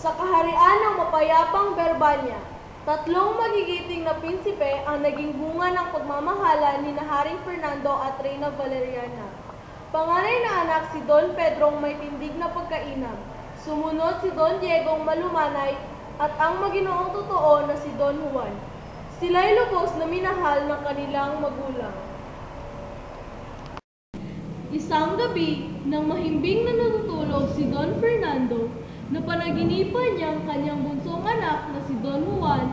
Sa kaharian ng mapayapang Berbanya, tatlong magigiting na prinsipe ang naging bunga ng pagmamahala ni Haring Fernando at Reyna Valeriana. Panganay na anak si Don Pedrong may tindig na pagkainam. Sumunod si Don Diegong malumanay at ang maginoong totoo na si Don Juan. Sila'y lubos na minahal ng kanilang magulang. Isang gabi, nang mahimbing na natutulog si Don Fernando, napanaginipan niya ang kanyang bunsong anak na si Don Juan.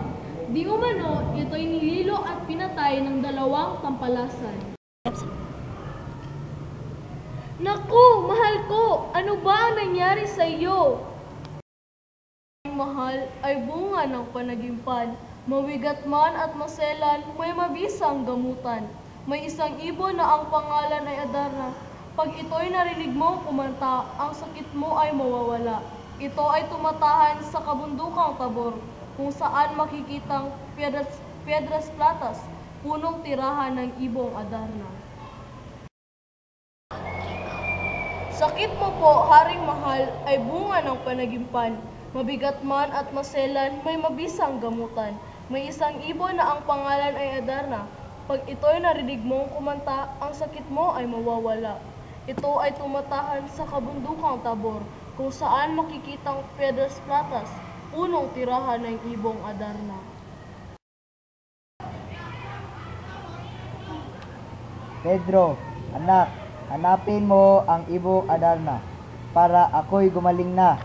Di umano, ito'y nililo at pinatay ng dalawang tampalasan. Naku, mahal ko, ano ba ang nangyari sa iyo? Mahal ay bunga ng panagimpan. Mawigat man at maselan, may mabisang gamutan. May isang ibon na ang pangalan ay Adarna. Pag ito'y narinig mo kumanta, ang sakit mo ay mawawala. Ito ay tumatahan sa kabundukang tabor, kung saan makikitang piedras, piedras platas, punong tirahan ng ibong Adarna. Sakit mo po, haring mahal, ay bunga ng panagimpan. Mabigat man at maselan, may mabisang gamutan. May isang ibon na ang pangalan ay Adarna. Pag ito'y narinig mong kumanta, ang sakit mo ay mawawala. Ito ay tumatahan sa kabundukang tabor, kung saan makikitang Pedras Platas, punong tirahan ng ibong Adarna. Pedro, anak, hanapin mo ang ibong Adarna para ako'y gumaling na.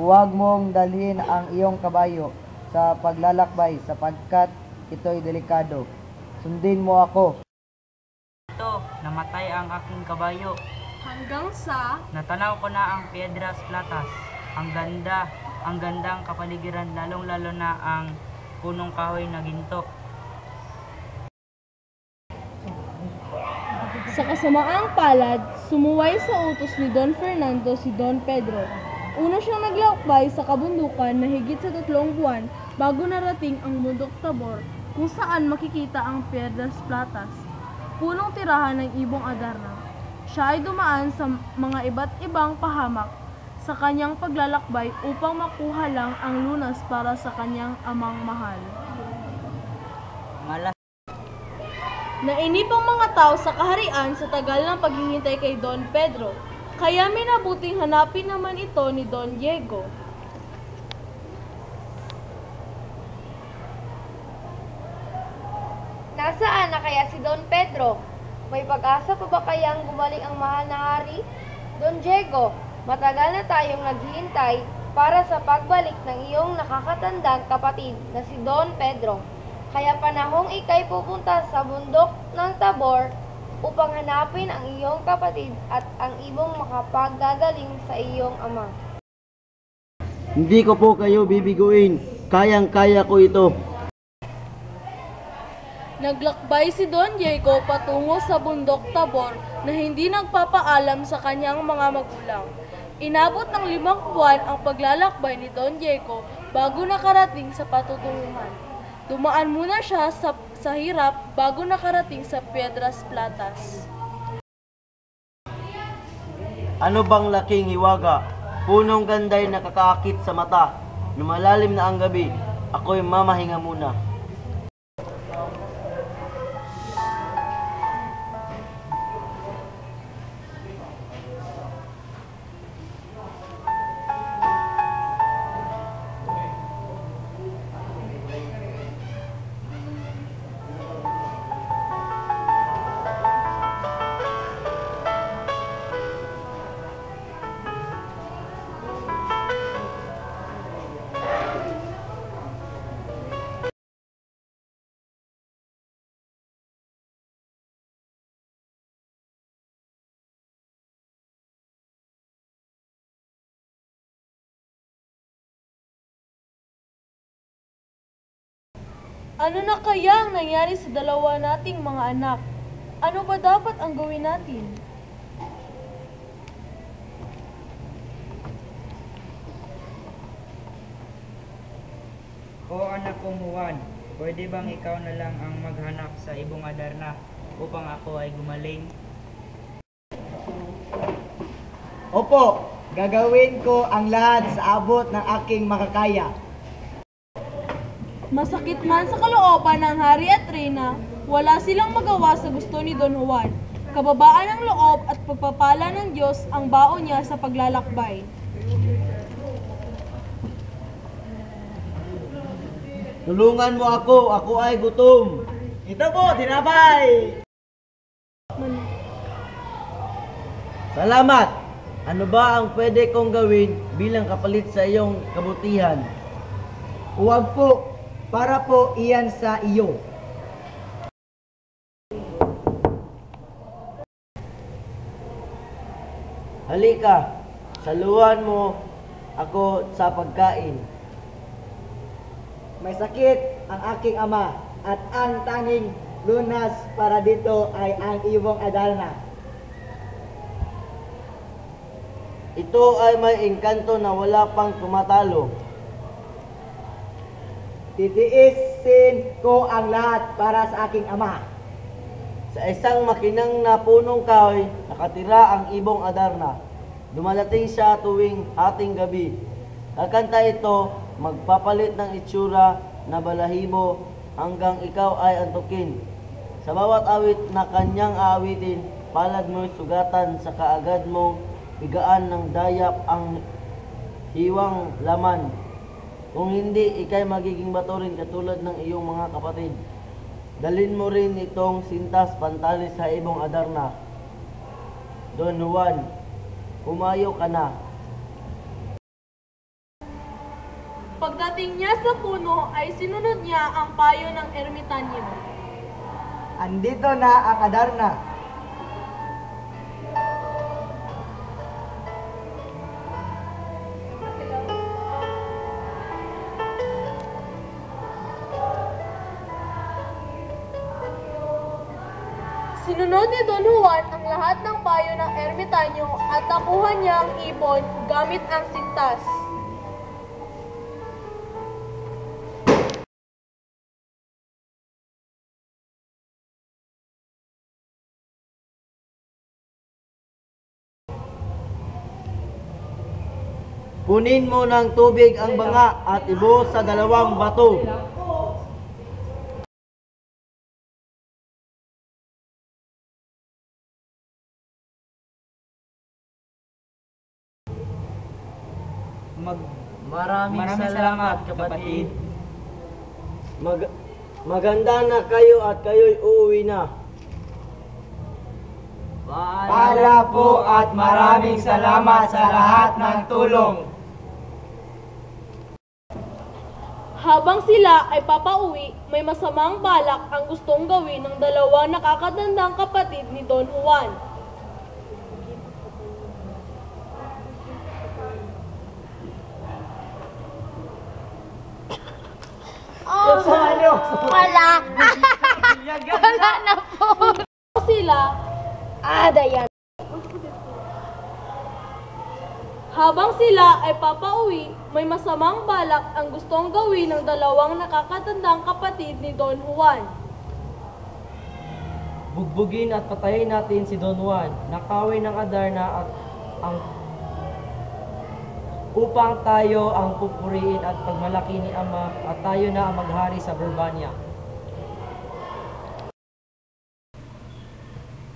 Huwag mong dalhin ang iyong kabayo sa paglalakbay sapagkat ito'y delikado. Sundin mo ako. Ito, namatay ang aking kabayo. Hanggang sa Natanaw ko na ang Piedras Platas. Ang ganda, ang gandang kapaligiran, lalong-lalo na ang punong kahoy na ginto. Sa kasamaang palad, sumuway sa utos ni Don Fernando si Don Pedro. Una siyang naglakbay sa kabundukan na higit sa tatlong buwan bago narating ang bundok Tabor kung saan makikita ang Piedras Platas, punong tirahan ng ibong Adarna. Siya ay dumaan sa mga iba't ibang pahamak sa kanyang paglalakbay upang makuha lang ang lunas para sa kanyang amang mahal. Malas Nainip ang mga tao sa kaharian sa tagal ng paghihintay kay Don Pedro, kaya minabuting hanapin naman ito ni Don Diego. Nasaan na kaya si Don Pedro? May pag-asa pa ba kayang gumaling ang mahal na hari? Don Diego, matagal na tayong naghihintay para sa pagbalik ng iyong nakakatandang kapatid na si Don Pedro. Kaya panahong ikay pupunta sa bundok ng Tabor upang hanapin ang iyong kapatid at ang ibong makapaggagaling sa iyong ama. Hindi ko po kayo bibiguin. Kayang-kaya ko ito. Naglakbay si Don Diego patungo sa bundok Tabor na hindi nagpapaalam sa kanyang mga magulang. Inabot ng limang buwan ang paglalakbay ni Don Diego bago nakarating sa patutunguhan. Dumaan muna siya sa, sa hirap bago nakarating sa Piedras Platas. Ano bang laking hiwaga? Punong ganday nakakaakit sa mata. Lumalalim na ang gabi. Ako'y mamahinga muna. Ano na kaya ang nangyari sa dalawa nating mga anak? Ano ba dapat ang gawin natin? O anak kong Juan, pwede bang ikaw na lang ang maghanap sa ibong Adarna upang ako ay gumaling? Opo, Gagawin ko ang lahat sa abot ng aking makakaya. Masakit man sa kalooban ng hari at reyna, wala silang magawa sa gusto ni Don Juan. Kababaan ng loob at pagpapala ng Diyos ang baon niya sa paglalakbay. Tulungan mo ako, ako ay gutom. Ito po, tinapay! Salamat! Ano ba ang pwede kong gawin bilang kapalit sa iyong kabutihan? Huwag po, para po iyan sa iyo. Halika, saluhan mo ako sa pagkain. May sakit ang aking ama at ang tanging lunas para dito ay ang iyong Adarna. Ito ay may engkanto na wala pang tumatalo. Titiisin ko ang lahat para sa aking ama. Sa isang makinang na punong kahoy, nakatira ang ibong Adarna. Dumalating siya tuwing ating gabi. Kakanta ito, magpapalit ng itsura na balahibo hanggang ikaw ay antukin. Sa bawat awit na kanyang aawitin, palad mo sugatan sa kaagad mong bigaan ng dayap ang hiwang laman. Kung hindi, ikay magiging bato rin katulad ng iyong mga kapatid. Dalin mo rin itong sintas pantalis sa ibong Adarna. Don Juan, kumayo ka na. Pagdating niya sa puno ay sinunod niya ang payo ng ermitanyo. Andito na ang Adarna. Payo ng ermitanyo at nakuha niya ang ibon gamit ang sintas. Punin mo ng tubig ang banga at ibuhos sa dalawang bato. Salamat, kapatid. Mag maganda na kayo at kayo'y uuwi na. Pala po at maraming salamat sa lahat ng tulong. Habang sila ay papauwi, may masamang balak ang gustong gawin ng dalawang nakakatandang kapatid ni Don Juan. Wala! Wala na po! Sila, Ah, dayan. habang sila ay papauwi, may masamang balak ang gustong gawin ng dalawang nakakatandang kapatid ni Don Juan. Bugbugin at patayin natin si Don Juan, nakawin ng Adarna at ang upang tayo ang pupuriin at pagmalaki ni Ama at tayo na ang maghari sa Burbania.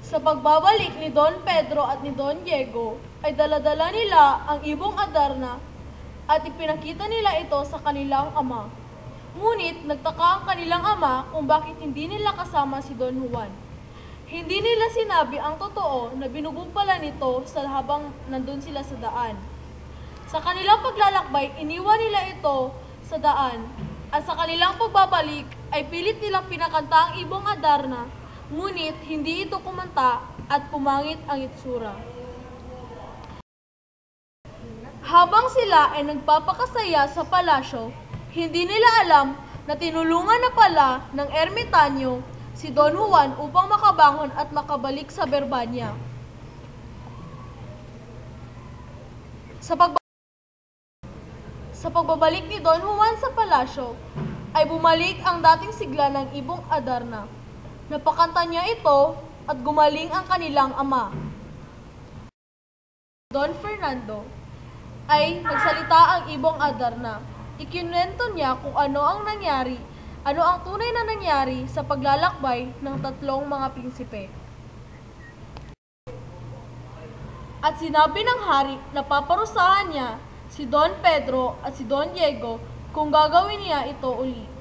Sa pagbabalik ni Don Pedro at ni Don Diego, ay daladala nila ang ibong Adarna at ipinakita nila ito sa kanilang ama. Ngunit nagtaka ang kanilang ama kung bakit hindi nila kasama si Don Juan. Hindi nila sinabi ang totoo na binugong pala nito sa habang nandun sila sa daan. Sa kanilang paglalakbay, iniwan nila ito sa daan at sa kanilang pagbabalik ay pilit nilang pinakanta ang ibong Adarna Ngunit hindi ito kumanta at pumangit ang itsura. Habang sila ay nagpapakasaya sa palasyo, hindi nila alam na tinulungan na pala ng ermitanyo si Don Juan upang makabangon at makabalik sa Berbanya. Sa pag sa pagbabalik ni Don Juan sa palasyo, ay bumalik ang dating sigla ng ibong Adarna. Napakanta niya ito at gumaling ang kanilang ama. Don Fernando ay nagsalita ang ibong Adarna. Ikinwento niya kung ano ang nangyari, ano ang tunay na nangyari sa paglalakbay ng tatlong mga prinsipe. At sinabi ng hari na paparusahan niya si Don Pedro at si Don Diego kung gagawin niya ito uli.